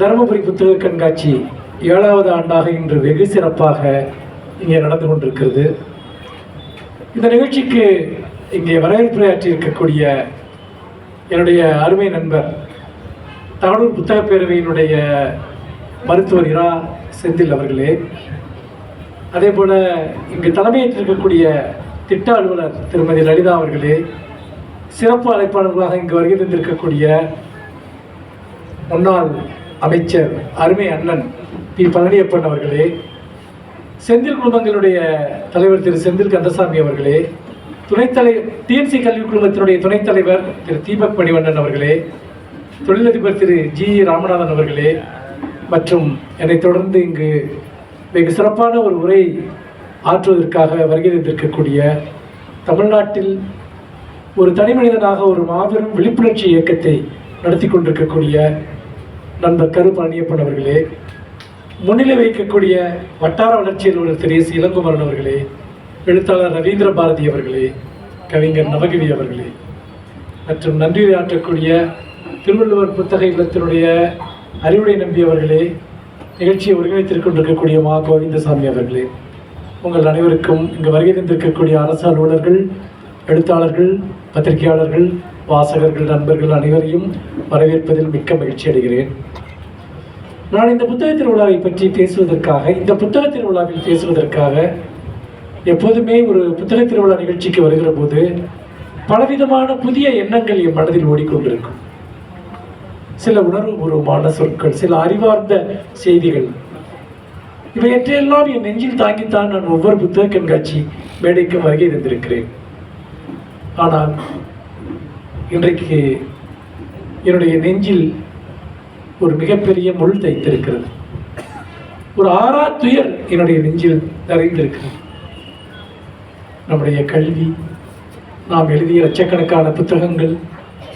தருமபுரி புத்தக கண்காட்சி ஏழாவது ஆண்டாக இன்று வெகு சிறப்பாக இங்கே நடந்து கொண்டிருக்கிறது. இந்த நிகழ்ச்சிக்கு இங்கே வரவேற்புரையாற்றி இருக்கக்கூடிய என்னுடைய அருமை நண்பர் தகடூர் புத்தக பேரவையினுடைய மருத்துவர் இரா செந்தில் அவர்களே. அதே போல் இங்கு தலைமையேற்றிருக்கக்கூடிய திட்ட அலுவலர் திருமதி லலிதா அவர்களே சிறப்பு அழைப்பாளர்களாக இங்கு வருகை தந்திருக்கக்கூடிய முன்னாள் அமைச்சர் அருமை அண்ணன் பி பழனியப்பன் அவர்களே செந்தில் குழுமங்களுடைய தலைவர் திரு செந்தில் கந்தசாமி அவர்களே துணைத்தலை டிஎன்சி கல்வி குழுமத்தினுடைய துணைத் தலைவர் திரு தீபக் மணிவண்ணன் அவர்களே தொழிலதிபர் திரு ஜி ராமநாதன் அவர்களே மற்றும் என்னைத் தொடர்ந்து இங்கு வெகு சிறப்பான ஒரு உரை ஆற்றுவதற்காக வருகை தந்திருக்கக்கூடிய தமிழ்நாட்டில் ஒரு தனி மனிதனாக ஒரு மாபெரும் விழிப்புணர்ச்சி இயக்கத்தை நடத்தி கொண்டிருக்கக்கூடிய நண்பர் கரு பழனியப்பன் அவர்களே முன்னிலை வைக்கக்கூடிய வட்டார வளர்ச்சி அலுவலர் திரு எஸ் இளங்குமரன் அவர்களே எழுத்தாளர் ரவீந்திர பாரதி அவர்களே கவிஞர் நவகவி அவர்களே மற்றும் நன்றி ஆற்றக்கூடிய திருவள்ளுவர் புத்தக இல்லத்தினுடைய அறிவுரை நம்பி அவர்களே நிகழ்ச்சியை ஒருங்கிணைத்துக் கொண்டிருக்கக்கூடிய மா. கோவிந்தசாமி அவர்களே உங்கள் அனைவருக்கும் இங்கு வருகை தந்திருக்கக்கூடிய அரசு அலுவலர்கள் எழுத்தாளர்கள் பத்திரிகையாளர்கள் வாசகர்கள் நண்பர்கள் அனைவரையும் வரவேற்பதில் மிக்க மகிழ்ச்சி அடைகிறேன். நான் இந்த புத்தக திருவிழாவை பற்றி பேசுவதற்காக இந்த புத்தக திருவிழாவில் பேசுவதற்காக எப்போதுமே ஒரு புத்தக திருவிழா நிகழ்ச்சிக்கு வருகிற போது பலவிதமான புதிய எண்ணங்கள் என் மனதில் ஓடிக்கொண்டிருக்கும். சில உணர்வுபூர்வமான சொற்கள் சில அறிவார்ந்த செய்திகள். இவையற்றையெல்லாம் என் நெஞ்சில் தாங்கித்தான் நான் ஒவ்வொரு புத்தக கண்காட்சி மேடைக்கும் வருகை தந்திருக்கிறேன். ஆனால் இன்றைக்கு என்னுடைய நெஞ்சில் ஒரு மிகப்பெரிய முள் தைத்திருக்கிறது. ஒரு ஆறா துயர் என்னுடைய நெஞ்சில் நிறைந்திருக்கிறது நம்முடைய கல்வி நாம் எழுதிய லட்சக்கணக்கான புத்தகங்கள்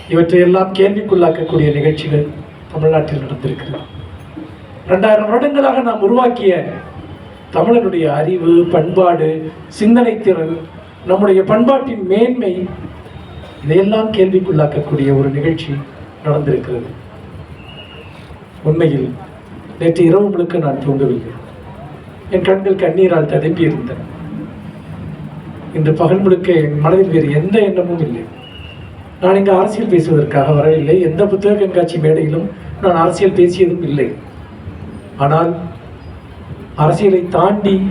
இவற்றையெல்லாம் கேள்விக்குள்ளாக்கக்கூடிய நிகழ்ச்சிகள் தமிழ்நாட்டில் நடந்திருக்கிறது. ரெண்டாயிரம் வருடங்களாக நாம் உருவாக்கிய தமிழனுடைய அறிவு பண்பாடு சிந்தனை திறன் நம்முடைய பண்பாட்டின் மேன்மை இதையெல்லாம் கேள்விக்குள்ளாக்கக்கூடிய ஒரு நிகழ்ச்சி நடந்திருக்கிறது. உண்மையில் நேற்று இரவு முழுக்க நான் தூங்கவில்லை. என் கண்கள் கண்ணீரால் ததும்பி இருந்தன. இன்று பகல் முழுக்க என் மனதில் வேறு எந்த எண்ணமும் இல்லை. நான் இங்கு அரசியல் பேசுவதற்காக வரவில்லை. எந்த புத்தக கண்காட்சி மேடையிலும் நான் அரசியல் பேசியதும் இல்லை. ஆனால் அரசியலை தாண்டி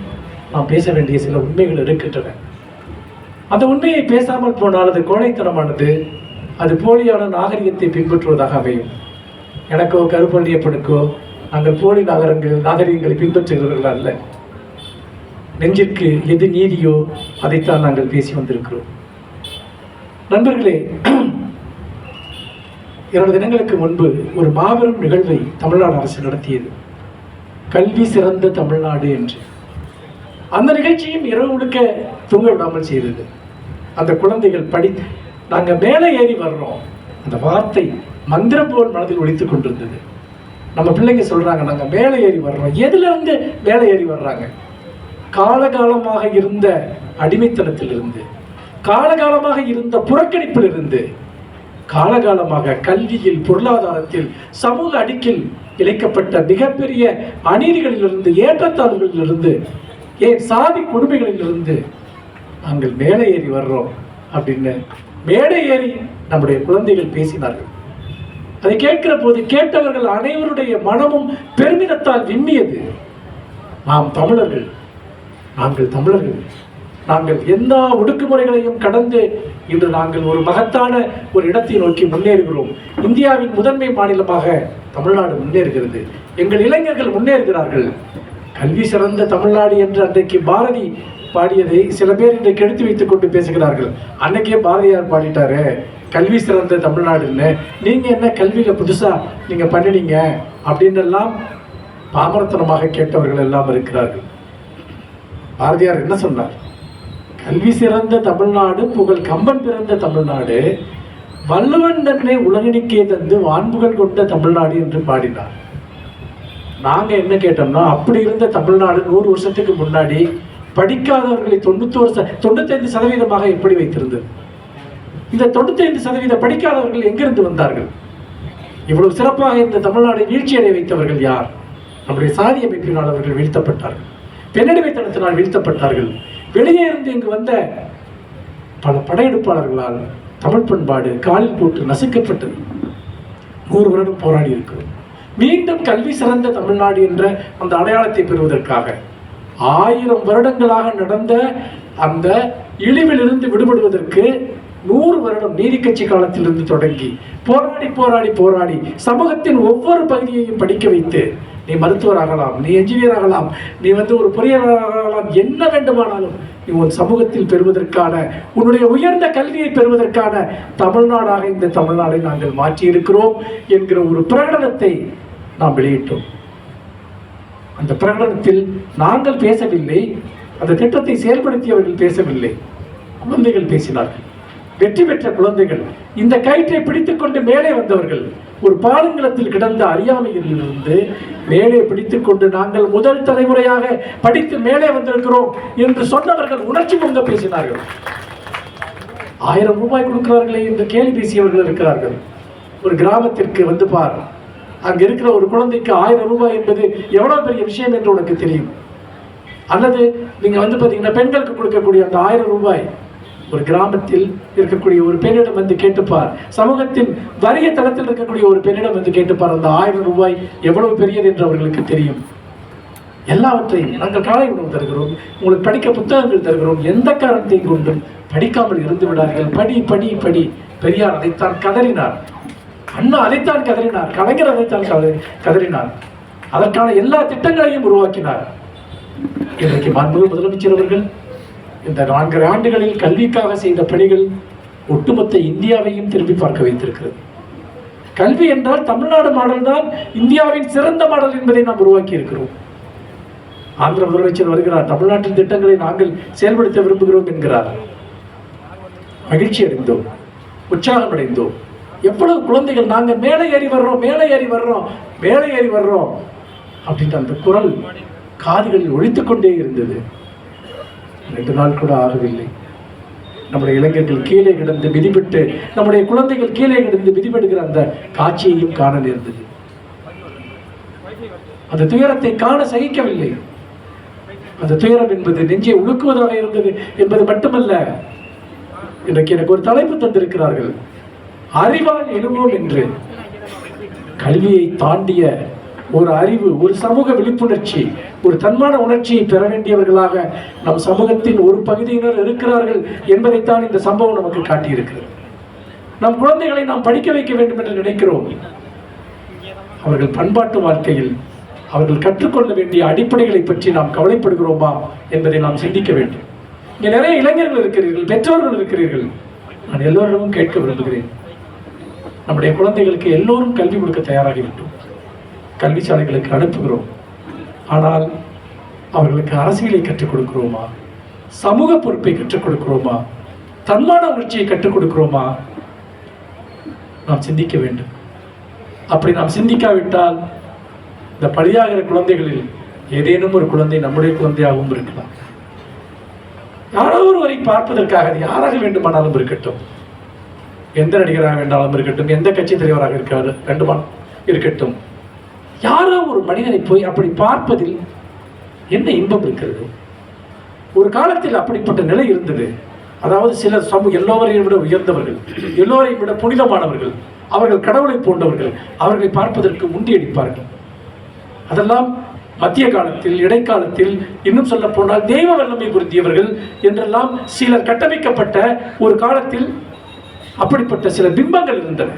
நாம் பேச வேண்டிய சில உண்மைகள் இருக்கின்றன. அந்த உண்மையை பேசாமல் போனால் அது கோழைத்தனமானது. அது போலியான நாகரிகத்தை பின்பற்றுவதாக அமையும். எனக்கோ கருப்பள்ளியப்பனுக்கோ நாங்கள் போலி நாகரங்கள் நாகரிகங்களை பின்பற்றுகிறவர்கள் அல்ல. நெஞ்சிற்கு எது நீதியோ அதைத்தான் நாங்கள் பேசி வந்திருக்கிறோம். நண்பர்களே இரண்டு தினங்களுக்கு முன்பு ஒரு மாபெரும் நிகழ்வை தமிழ்நாடு அரசு நடத்தியது. கல்வி சிறந்த தமிழ்நாடு என்று. அந்த நிகழ்ச்சியும் இரவு முழுக்க தூங்க விடாமல் செய்தது. அந்த குழந்தைகள் படி நாங்கள் மேலே ஏறி வர்றோம். அந்த வார்த்தை மந்திரம் போல் மனதில் ஒழித்து கொண்டிருந்தது. நம்ம பிள்ளைங்க சொல்கிறாங்க நாங்கள் மேலே ஏறி வர்றோம். எதுலேருந்து மேலே ஏறி வர்றாங்க? காலகாலமாக இருந்த அடிமைத்தனத்திலிருந்து காலகாலமாக இருந்த புறக்கணிப்பிலிருந்து காலகாலமாக கல்வியில் பொருளாதாரத்தில் சமூக அடுக்கில் இழைக்கப்பட்ட மிகப்பெரிய அநீதிகளிலிருந்து ஏற்றத்தாழ்வுகளிலிருந்து ஏன் சாதி கொடுமைகளிலிருந்து நாங்கள் மேலே ஏறி வர்றோம் அப்படின்னு மேடை ஏறி நம்முடைய குழந்தைகள் பேசினார்கள். அதை கேட்கிற போது கேட்டவர்கள் அனைவருடைய மனமும் பெருமிதத்தால் விம்மியது. நாம் தமிழர்கள் நாங்கள் தமிழர்கள். நாங்கள் எல்லா ஒடுக்குமுறைகளையும் கடந்து இன்று நாங்கள் ஒரு மகத்தான ஒரு இடத்தை நோக்கி முன்னேறுகிறோம். இந்தியாவின் முதன்மை மாநிலமாக தமிழ்நாடு முன்னேறுகிறது. எங்கள் இளைஞர்கள் முன்னேறுகிறார்கள். கல்வி சிறந்த தமிழ்நாடு என்று அன்றைக்கு பாரதி பாடியதை சில பேர் இன்றைக்கு எடுத்து வைத்துக் கொண்டு பேசுகிறார்கள். அன்னைக்கே பாரதியார் பாடிட்டாரு. கல்வி சிறந்த தமிழ்நாடுன்னு. நீங்க என்ன கல்வியில புதுசா நீங்க பண்ணினீங்க? அப்படின்னு எல்லாம் பாமரத்தனமாக கேட்டவர்கள் எல்லாம் இருக்கிறார்கள். பாரதியார் என்ன சொன்னார்? கல்வி சிறந்த தமிழ்நாடு புகழ் கம்பன் பிறந்த தமிழ்நாடு வள்ளுவன் தன்னை உலகனுக்கே தந்து வான்புகழ் கொண்ட தமிழ்நாடு என்று பாடினார். நாங்கள் என்ன கேட்டோம்னா அப்படி இருந்த தமிழ்நாடு நூறு வருஷத்துக்கு முன்னாடி படிக்காதவர்களை தொண்ணூத்தோரு ச தொண்ணூத்தைந்து சதவீதமாக எப்படி வைத்திருந்தது? இந்த தொண்ணூத்தைந்து சதவீத படிக்காதவர்கள் எங்கிருந்து வந்தார்கள்? இவ்வளவு சிறப்பாக இந்த தமிழ்நாடை வீழ்ச்சியடைய வைத்தவர்கள் யார்? நம்முடைய சாதி அமைப்பினால் அவர்கள் வீழ்த்தப்பட்டார்கள். பெண்ணடிமைத்தனத்தினால் வீழ்த்தப்பட்டார்கள். வெளியே இருந்து இங்கு வந்த பல படையெடுப்பாளர்களால் தமிழ் பண்பாடு காலில் போட்டு நசுக்கப்பட்டது. நூறு வருடம் போராடி இருக்கிறோம். மீண்டும் கல்வி சிறந்த தமிழ்நாடு என்ற அந்த அடையாளத்தை பெறுவதற்காக ஆயிரம் வருடங்களாக நடந்த அந்த இழிவிலிருந்து விடுபடுவதற்கு நூறு வருடம் நீதி கட்சி காலத்திலிருந்து தொடங்கி போராடி போராடி போராடி சமூகத்தின் ஒவ்வொரு பகுதியையும் படிக்க வைத்து நீ மருத்துவர் ஆகலாம் நீ என்ஜினியர் ஆகலாம் நீ வந்து ஒரு பொறியாளர் ஆகலாம் என்ன வேண்டுமானாலும் நீ உன் சமூகத்தில் பெறுவதற்கான உன்னுடைய உயர்ந்த கல்வியை பெறுவதற்கான தமிழ்நாடாக இந்த தமிழ்நாடை நாங்கள் மாற்றியிருக்கிறோம் என்கிற ஒரு பிரகடனத்தை நாம் வெளியிட்டோம். அந்த பிரகடனத்தில் நாங்கள் பேசவில்லை அந்த திட்டத்தை செயல்படுத்தியவர்கள் பேசவில்லை. குழந்தைகள் பேசினார்கள். வெற்றி பெற்ற குழந்தைகள். இந்த கயிற்றை பிடித்துக்கொண்டு மேலே வந்தவர்கள். ஒரு பாலுங்கலத்தில் கிடந்த அறியாமையிலிருந்து மேலே பிடித்துக்கொண்டு நாங்கள் முதல் தலைமுறையாக படித்து மேலே வந்திருக்கிறோம் என்று சொன்னவர்கள் உணர்ச்சி பொங்க பேசினார்கள். ஆயிரம் ரூபாய் கொடுக்கிறார்களே என்று கேலி பேசியவர்கள் இருக்கிறார்கள். ஒரு கிராமத்திற்கு வந்து பார். அங்க இருக்கிற ஒரு குழந்தைக்கு ஆயிரம் ரூபாய் என்பது எவ்வளவு பெரிய விஷயம் என்று உனக்கு தெரியும்? அல்லது நீங்க வந்து பாத்தீங்கன்னா பெண்களுக்கு கொடுக்கக்கூடிய அந்த ஆயிரம் ரூபாய் ஒரு கிராமத்தில் இருக்கக்கூடிய ஒரு பெண்ணிடம் வந்து கேட்டுப்பார். சமூகத்தின் வறிய தளத்தில் இருக்கக்கூடிய ஒரு பெண்ணிடம் வந்து கேட்டுப்பார். அந்த ஆயிரம் ரூபாய் எவ்வளவு பெரியது என்று அவர்களுக்கு தெரியும். எல்லாவற்றையும் நாங்கள் காலை உணவு தருகிறோம். உங்களுக்கு படிக்க புத்தகங்கள் தருகிறோம். எந்த காரணத்தையும் கொண்டும் படிக்காமல் இருந்து விடார்கள் படி படி படி. பெரியார் அதைத்தான் கதறினார். அண்ணா அதைத்தான் கதறினார் கலைஞர் அதைத்தான் கதறி- கதறினார். அதற்கான எல்லா திட்டங்களையும் உருவாக்கினார். இன்றைக்கு மாண்பு முதலமைச்சர் அவர்கள் இந்த நான்கு ஆண்டுகளில் கல்விக்காக செய்த பணிகள் ஒட்டுமொத்த இந்தியாவையும் திரும்பி பார்க்க வைத்திருக்கிறது. கல்வி என்றால் தமிழ்நாடு மாடல் தான் இந்தியாவின் சிறந்த மாடல் என்பதை நாம் உருவாக்கி இருக்கிறோம். ஆந்திர முதலமைச்சர் வருகிறார் தமிழ்நாட்டின் திட்டங்களை நாங்கள் செயல்படுத்த விரும்புகிறோம் என்கிறார். மகிழ்ச்சி அடைந்தோம் உற்சாகம் அடைந்தோம் எவ்வளவு குழந்தைகள் நாங்கள் மேலே ஏறி வர்றோம் மேலே ஏறி வர்றோம் மேலே ஏறி வர்றோம் அப்படின்ற அந்த குரல் காதுகளில் ஒழித்து கொண்டே இருந்தது. ரெண்டு நாள் கூட ஆகவில்லை. நம்முடைய இளைஞர்கள் கீழே கிடந்து மிதிப்பட்டு நம்முடைய குழந்தைகள் கீழே கிடந்து மிதிபடுகிற அந்த காட்சியையும் காண நேர்ந்தது. அந்த துயரத்தை காண சகிக்கவில்லை. அந்த துயரம் என்பது நெஞ்சை உழுக்குவதாக இருந்தது என்பது மட்டுமல்ல இன்றைக்கு எனக்கு ஒரு தலைப்பு தந்திருக்கிறார்கள். அறிவால் எழுவோம் என்று. கல்வியை தாண்டிய ஒரு அறிவு ஒரு சமூக விழிப்புணர்ச்சி ஒரு தன்மான உணர்ச்சியை பெற வேண்டியவர்களாக நம் சமூகத்தின் ஒரு பகுதியினர் இருக்கிறார்கள் என்பதைத்தான் இந்த சம்பவம் நமக்கு காட்டியிருக்கிறது. நம் குழந்தைகளை நாம் படிக்க வைக்க வேண்டும் என்று நினைக்கிறோம். அவர்கள் பண்பாட்டு வாழ்க்கையில் அவர்கள் கற்றுக்கொள்ள வேண்டிய அடிப்படைகளை பற்றி நாம் கவலைப்படுகிறோமா என்பதை நாம் சிந்திக்க வேண்டும். இங்கே நிறைய இளைஞர்கள் இருக்கிறீர்கள் பெற்றோர்கள் இருக்கிறீர்கள். நான் எல்லோரிடமும் கேட்க விரும்புகிறேன். நம்முடைய குழந்தைகளுக்கு எல்லோரும் கல்வி கொடுக்க தயாராகிவிட்டோம் கல்வி சாலைகளுக்கு அனுப்புகிறோம். ஆனால் அவர்களுக்கு அரசியலை கற்றுக் கொடுக்கிறோமா? சமூக பொறுப்பை கற்றுக் கொடுக்கிறோமா? தன்மான உணர்ச்சியை கற்றுக் கொடுக்கிறோமா? நாம் சிந்திக்க வேண்டும். அப்படி நாம் சிந்திக்காவிட்டால் இந்த பலியாகிற குழந்தைகளில் ஏதேனும் ஒரு குழந்தை நம்முடைய குழந்தையாகவும் இருக்கலாம். யாரோ ஒருவரை பார்ப்பதற்காக அது யாராக வேண்டுமானாலும் இருக்கட்டும். எந்த நடிகராக வேண்டாலும் இருக்கட்டும் எந்த கட்சி தலைவராக இருக்காரு ரெண்டுமா இருக்கட்டும். யாரோ ஒரு மனிதனை போய் அப்படி பார்ப்பதில் என்ன இன்பம் இருக்கிறது? ஒரு காலத்தில் அப்படிப்பட்ட நிலை இருந்தது. அதாவது சிலர் சமூக எல்லோரையும் விட உயர்ந்தவர்கள் எல்லோரையும் விட புனிதமானவர்கள் அவர்கள் கடவுளை போன்றவர்கள் அவர்களை பார்ப்பதற்கு முண்டியடிப்பார்கள் அதெல்லாம் மத்திய காலத்தில் இடைக்காலத்தில் இன்னும் சொல்ல போனால் தெய்வ வல்லமை புரிந்தியவர்கள் என்றெல்லாம் சிலர் கட்டமைக்கப்பட்ட ஒரு காலத்தில் அப்படிப்பட்ட சில பிம்பங்கள் இருந்தன.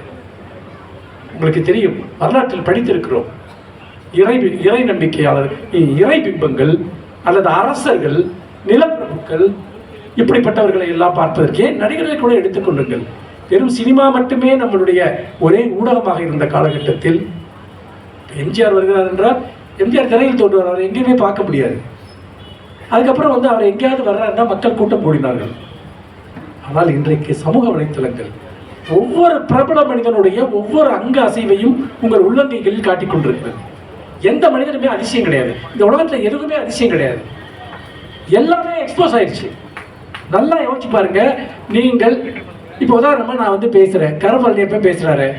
உங்களுக்கு தெரியும் வரலாற்றில் படித்திருக்கிறோம். இறை இறை நம்பிக்கையாளர் இறை பிம்பங்கள் அல்லது அரசர்கள் நிலப்பிரபுக்கள் இப்படிப்பட்டவர்களை எல்லாம் பார்ப்பதற்கே நடிகர்களை கூட எடுத்துக்கொள்ளுங்கள் வெறும் சினிமா மட்டுமே நம்மளுடைய ஒரே ஊடகமாக இருந்த காலகட்டத்தில் எம்ஜிஆர் வருகிறார் என்றால் எம்ஜிஆர் திரையில் தோன்றுவார் அவரை எங்கேயுமே பார்க்க முடியாது. அதுக்கப்புறம் வந்து அவர் எங்கேயாவது வர்றாருன்னா மக்கள் கூட்டம் கூடினார்கள். ஆனால் இன்றைக்கு சமூக வலைத்தளங்கள் ஒவ்வொரு பிரபல மனிதனுடைய ஒவ்வொரு அங்க அசைவையும் உங்கள் உள்ளங்கைகளில் காட்டிக் கொண்டிருக்கிறது. எந்த மனிதனுமே அதிசயம் கிடையாது. இந்த உலகத்தில் எதுவுமே அதிசயம் கிடையாது. எல்லாமே எக்ஸ்போஸ் ஆயிடுச்சு நல்லா யோசிச்சு பாருங்க. நீங்கள் இப்போ உதாரணமாக நான் வந்து பேசுகிறேன் கருப்பழனியப்ப பேசுகிறாரு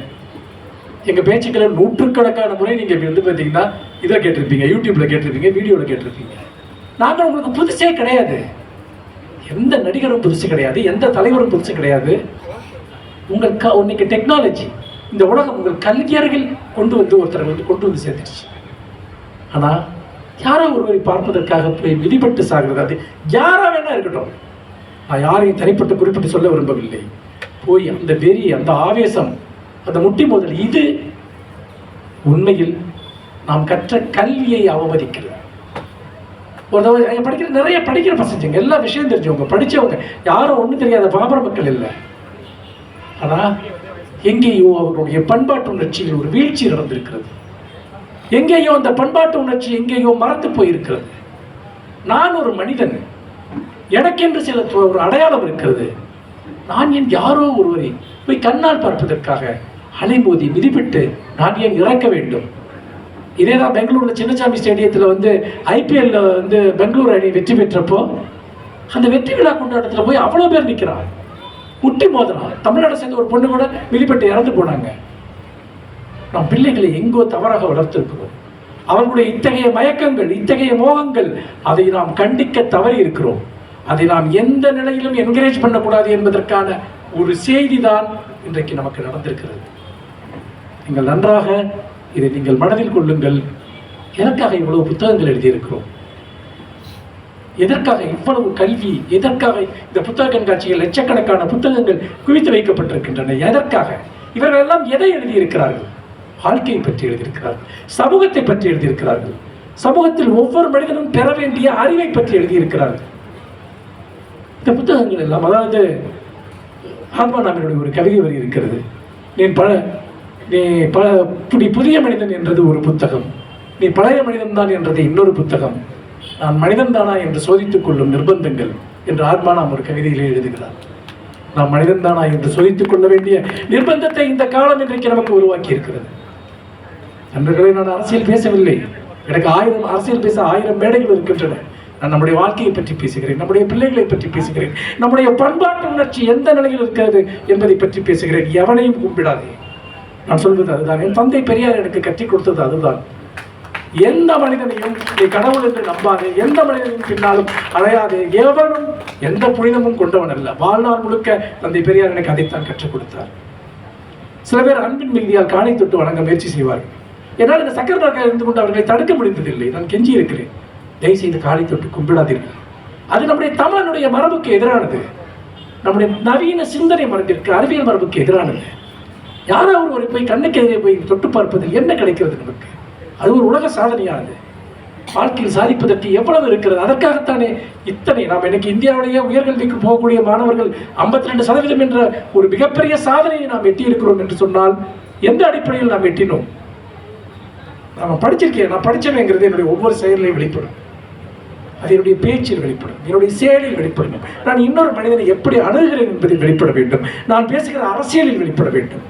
எங்கள் பேச்சுக்களை நூற்றுக்கணக்கான முறை நீங்கள் வந்து பார்த்தீங்கன்னா இதில் கேட்டிருப்பீங்க யூடியூப்பில் கேட்டிருப்பீங்க வீடியோவில் கேட்டிருப்பீங்க. நாங்கள் உங்களுக்கு புதுசே கிடையாது. எந்த நடிகரும் புதுசு கிடையாது எந்த தலைவரும் புதுசு கிடையாது. உங்கள் க இன்னைக்கு டெக்னாலஜி இந்த உலகம் உங்கள் கல்வியர்கள் கொண்டு வந்து ஒருத்தரை வந்து கொண்டு வந்து சேர்ந்துருச்சு ஆனால் யாரோ ஒருவரை பார்ப்பதற்காக போய் விதிப்பட்டு சாகிறது அது. யாராக வேணா இருக்கட்டும். நான் யாரையும் தனிப்பட்டு குறிப்பிட்டு சொல்ல விரும்பவில்லை. போய் அந்த வெறி அந்த ஆவேசம் அந்த முட்டி மோதல் இது உண்மையில் நாம் கற்ற கல்வியை அவமதிக்கிறது. ஒரு தடவை படிக்கிற நிறைய படிக்கிற பசங்க எல்லா விஷயம் தெரிஞ்சவங்க படித்தவங்க யாரும் ஒன்றும் தெரியாத பாபர மக்கள் இல்லை. ஆனால் எங்கேயோ அவர்களுடைய பண்பாட்டு உணர்ச்சியில் ஒரு வீழ்ச்சி நடந்திருக்கிறது. எங்கேயோ அந்த பண்பாட்டு உணர்ச்சி எங்கேயோ மறந்து போயிருக்கிறது. நான் ஒரு மனிதன். எனக்கென்று சில ஒரு அடையாளம் இருக்கிறது. நான் என் யாரோ ஒருவரை போய் கண்ணால் பார்ப்பதற்காக அலைமோதி மிதிப்பிட்டு நான் ஏன் இறக்க வேண்டும்? இதே தான் பெங்களூரில் சின்னசாமி ஸ்டேடியத்தில் வந்து ஐபிஎல்ல வந்து பெங்களூர் அணி வெற்றி பெற்றப்போ அந்த வெற்றி விழா கொண்டாட்டத்தில் போய் அவ்வளோ பேர் நிற்கிறான் முட்டி மோதலாம் தமிழ்நாடு சேர்ந்த ஒரு பொண்ணு கூட மிதிப்பட்டு இறந்து போனாங்க. நாம் பிள்ளைகளை எங்கோ தவறாக வளர்த்திருக்கிறோம். அவர்களுடைய இத்தகைய மயக்கங்கள் இத்தகைய மோகங்கள் அதை நாம் கண்டிக்க தவறி இருக்கிறோம். அதை நாம் எந்த நிலையிலும் என்கரேஜ் பண்ணக்கூடாது என்பதற்கான ஒரு செய்தி தான் இன்றைக்கு நமக்கு நடந்திருக்கிறது. நீங்கள் நன்றாக இதை நீங்கள் மனதில் கொள்ளுங்கள். எதற்காக இவ்வளவு புத்தகங்கள் எழுதியிருக்கிறோம். எதற்காக இவ்வளவு கல்வி எதற்காக இந்த புத்தக கண்காட்சிகள் லட்சக்கணக்கான புத்தகங்கள் குவித்து வைக்கப்பட்டிருக்கின்றன? எதற்காக? இவர்கள் எல்லாம் எதை எழுதியிருக்கிறார்கள்? வாழ்க்கையை பற்றி எழுதியிருக்கிறார்கள். சமூகத்தை பற்றி எழுதியிருக்கிறார்கள். சமூகத்தில் ஒவ்வொரு மனிதனும் பெற வேண்டிய அறிவை பற்றி எழுதியிருக்கிறார்கள். இந்த புத்தகங்கள் எல்லாம் அதாவது ஆத்மானாமினுடைய ஒரு கவிதை வரி இருக்கிறது. நீ பல நீ பல நீ புதிய மனிதன் என்றது ஒரு புத்தகம். நீ பழைய மனிதன்தான் என்றது இன்னொரு புத்தகம். நான் மனிதன்தானா என்று சோதித்துக் கொள்ளும் நிர்பந்தங்கள் என்று ஆத்மானாம் ஒரு கவிதையிலே எழுதுகிறார். நாம் மனிதன்தானா என்று சோதித்துக் கொள்ள வேண்டிய நிர்பந்தத்தை இந்த காலம் இன்றைக்கு நமக்கு உருவாக்கி இருக்கிறது நண்பர்களே நான் அரசியல் பேசவில்லை. எனக்கு ஆயிரம் அரசியல் பேச ஆயிரம் மேடைகள் இருக்கின்றன. நான் நம்முடைய வாழ்க்கையை பற்றி பேசுகிறேன் நம்முடைய பிள்ளைகளை பற்றி பேசுகிறேன் நம்முடைய பண்பாட்டு உணர்ச்சி எந்த நிலையில் இருக்கிறது என்பதை பற்றி பேசுகிறேன். எவனையும் கும்பிடாதே. நான் சொல்வது அதுதான். என் தந்தை பெரியார் எனக்கு கற்றுக் கொடுத்தது அதுதான். எந்த மனிதனையும் நீ கடவுள் என்று நம்பாதே எந்த மனிதனையும் பின்னாலும் அடையாதே எவனும் எந்த புனிதமும் கொண்டவன் அல்ல. வாழ்நாள் முழுக்க தந்தை பெரியார் எனக்கு அதைத்தான் கற்றுக் கொடுத்தார். சில பேர் அன்பின் மிகுதியால் காணி தொட்டு வணங்க முயற்சி செய்வார்கள். என்னால் இந்த சக்கர சக்கரதாக இருந்து கொண்டு அவர்களை தடுக்க முடிந்ததில்லை. நான் கெஞ்சி இருக்கிறேன். தயவுசெய்து காலை தொட்டு கும்பிடாதீர்கள். அது நம்முடைய தமிழனுடைய மரபுக்கு எதிரானது. நம்முடைய நவீன சிந்தனை மரபிற்கு அறிவியல் மரபுக்கு எதிரானது. யாராவது ஒரு போய் கண்ணுக்கு எதிரே போய் தொட்டு பார்ப்பதில் என்ன கிடைக்கிறது நமக்கு? அது ஒரு உலக சாதனையானது. வாழ்க்கையில் சாதிப்பதற்கு எவ்வளவு இருக்கிறது? அதற்காகத்தானே இத்தனை நாம் இன்னைக்கு இந்தியாவுடைய உயர்கல்விக்கு போகக்கூடிய மாணவர்கள் 52% ரெண்டு சதவீதம் என்ற ஒரு மிகப்பெரிய சாதனையை நாம் எட்டியிருக்கிறோம் என்று சொன்னால் எந்த அடிப்படையில் நாம் எட்டினோம்? நாம் படிச்சிருக்கேன் நான் படிச்சவேங்கிறது என்னுடைய ஒவ்வொரு செயலையும் வெளிப்படும். அது என்னுடைய பேச்சில் வெளிப்படும். என்னுடைய செயலில் வெளிப்படும். நான் இன்னொரு மனிதனை எப்படி அணுகுகிறேன் என்பதில் வெளிப்பட வேண்டும். நான் பேசுகிற அரசியலில் வெளிப்பட வேண்டும்.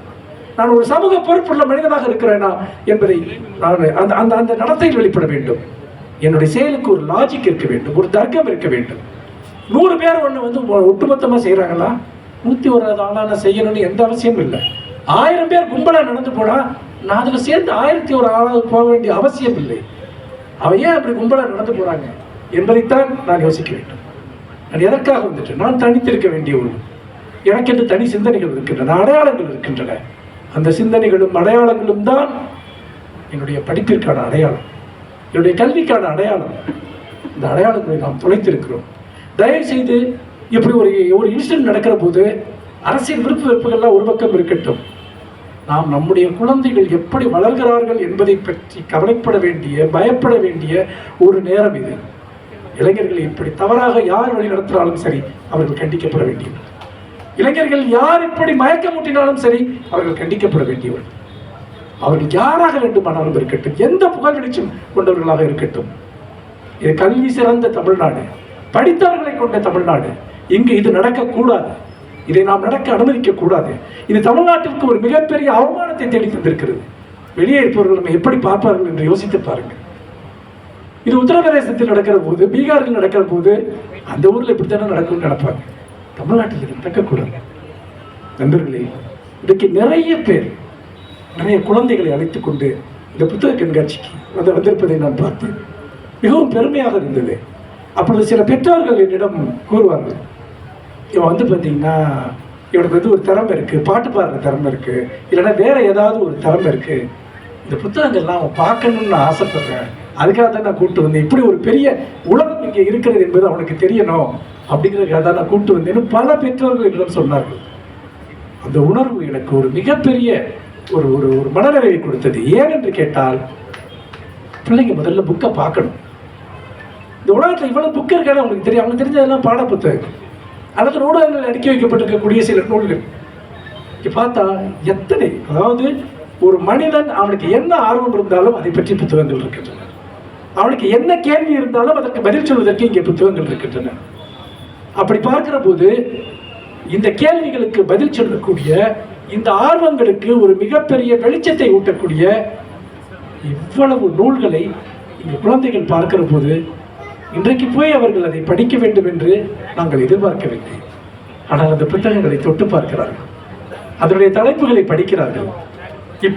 நான் ஒரு சமூக பொறுப்புள்ள மனிதனாக இருக்கிறேனா என்பதை நான் அந்த அந்த அந்த நடத்தையில் வெளிப்பட வேண்டும். என்னுடைய செயலுக்கு ஒரு லாஜிக் இருக்க வேண்டும் ஒரு தர்க்கம் இருக்க வேண்டும். நூறு பேர் ஒன்று வந்து ஒட்டுமொத்தமாக செய்கிறாங்களா நூற்றி ஒரு ஆளான செய்யணும்னு எந்த அவசியமும் இல்லை. ஆயிரம் பேர் கும்பலாக நடந்து போனால் நான் அதில் சேர்ந்து ஆயிரத்தி ஒரு ஆளாக போக வேண்டிய அவசியம் இல்லை. அவ ஏன் அப்படி கும்பலாக நடந்து போகிறாங்க என்பதைத்தான் நான் யோசிக்க வேண்டும். நான் எதற்காக வந்துட்டு நான் தனித்திருக்க வேண்டிய ஒரு எனக்கென்று தனி சிந்தனைகள் இருக்கின்றன அடையாளங்கள் இருக்கின்றன. அந்த சிந்தனைகளும் அடையாளங்களும் தான் என்னுடைய படிப்பிற்கான அடையாளம். என்னுடைய கல்விக்கான அடையாளம். இந்த அடையாளங்களை நாம் தொலைத்திருக்கிறோம் தயவுசெய்து இப்படி ஒரு ஒரு இன்சிடென்ட் நடக்கிற போது அரசியல் விருப்ப வெறுப்புகள்லாம் ஒரு பக்கம் இருக்கட்டும். நாம் நம்முடைய குழந்தைகள் எப்படி வளர்கிறார்கள் என்பதை பற்றி கவலைப்பட வேண்டிய பயப்பட வேண்டிய ஒரு நேரம் இது. இளைஞர்களை இப்படி தவறாக யார் வழி நடத்தினாலும் சரி அவர்கள் கண்டிக்கப்பட வேண்டியது. இளைஞர்கள் யார் இப்படி மயக்கமூட்டினாலும் சரி அவர்கள் கண்டிக்கப்பட வேண்டியவர். அவர்கள் யாராக வேண்டுமானாலும் இருக்கட்டும் எந்த புகழ் வெளிச்சம் கொண்டவர்களாக இருக்கட்டும். இது கல்வி சிறந்த தமிழ்நாடு படித்தவர்களை கொண்ட தமிழ்நாடு. இங்கு இது நடக்கக்கூடாது. இதை நாம் நடக்க அனுமதிக்க கூடாது இது தமிழ்நாட்டிற்கு ஒரு மிகப்பெரிய அவமானத்தை தேடி தந்திருக்கிறது. வெளியே இருப்பவர்கள் நம்ம எப்படி பார்ப்பார்கள் என்று யோசித்து பாருங்கள். இது உத்தரப்பிரதேசத்தில் நடக்கிற போது பீகாரில் நடக்கிற போது அந்த ஊரில் இப்படித்தானே நடக்கும்னு நடப்பாங்க தமிழ்நாட்டில் இது நடக்கக்கூடாது நண்பர்களே இன்றைக்கு நிறைய பேர் நிறைய குழந்தைகளை அழைத்து கொண்டு இந்த புத்தக கண்காட்சிக்கு வந்து வந்திருப்பதை நான் பார்த்தேன். மிகவும் பெருமையாக இருந்தது. அப்பொழுது சில பெற்றோர்கள் என்னிடம் கூறுவார்கள் இவன் வந்து பார்த்தீங்கன்னா இவனுக்கு வந்து ஒரு திறமை இருக்குது பாட்டு பாடுற திறமை இருக்குது இல்லைன்னா வேறு ஏதாவது ஒரு திறமை இருக்குது இந்த புத்தகங்கள்லாம் அவன் பார்க்கணும்னு நான் ஆசைப்படுறேன். அதுக்காக தான் நான் கூப்பிட்டு வந்தேன். இப்படி ஒரு பெரிய உலகம் இங்கே இருக்கிறது என்பது அவனுக்கு தெரியணும் அப்படிங்கிறதுக்காக தான் நான் கூப்பிட்டு வந்தேன்னு பல பெற்றோர்கள் என்னிடம் சொன்னார்கள். அந்த உணர்வு எனக்கு ஒரு மிகப்பெரிய ஒரு ஒரு ஒரு மனநிறைவை கொடுத்தது. ஏன் என்று கேட்டால் பிள்ளைங்க முதல்ல புக்கை பார்க்கணும். இந்த உலகத்தில் இவ்வளோ புக் இருக்கான்னு அவங்களுக்கு தெரியும். அவங்களுக்கு தெரிஞ்சதெல்லாம் பாட புத்தகம் அடுத்த நூலகங்கள் அடுக்கி வைக்கப்பட்டிருக்கக்கூடிய சில நூல்கள். இங்கே பார்த்தா எத்தனை அதாவது ஒரு மனிதன் அவனுக்கு என்ன ஆர்வம் இருந்தாலும் அதை பற்றி புத்தகங்கள் இருக்கின்றன. அவனுக்கு என்ன கேள்வி இருந்தாலும் அதற்கு பதில் சொல்வதற்கு இங்கே புத்தகங்கள் இருக்கின்றன. அப்படி பார்க்கிற போது இந்த கேள்விகளுக்கு பதில் சொல்லக்கூடிய இந்த ஆர்வங்களுக்கு ஒரு மிகப்பெரிய வெளிச்சத்தை ஊட்டக்கூடிய இவ்வளவு நூல்களை இங்கே குழந்தைகள் பார்க்கிற போது இன்றைக்கு போய் அவர்கள் அதை படிக்க வேண்டும் என்று நாங்கள் எதிர்பார்க்கவில்லை. ஆனால் அந்த புத்தகங்களை தொட்டு பார்க்கிறார்கள். அதனுடைய தலைப்புகளை படிக்கிறார்கள்.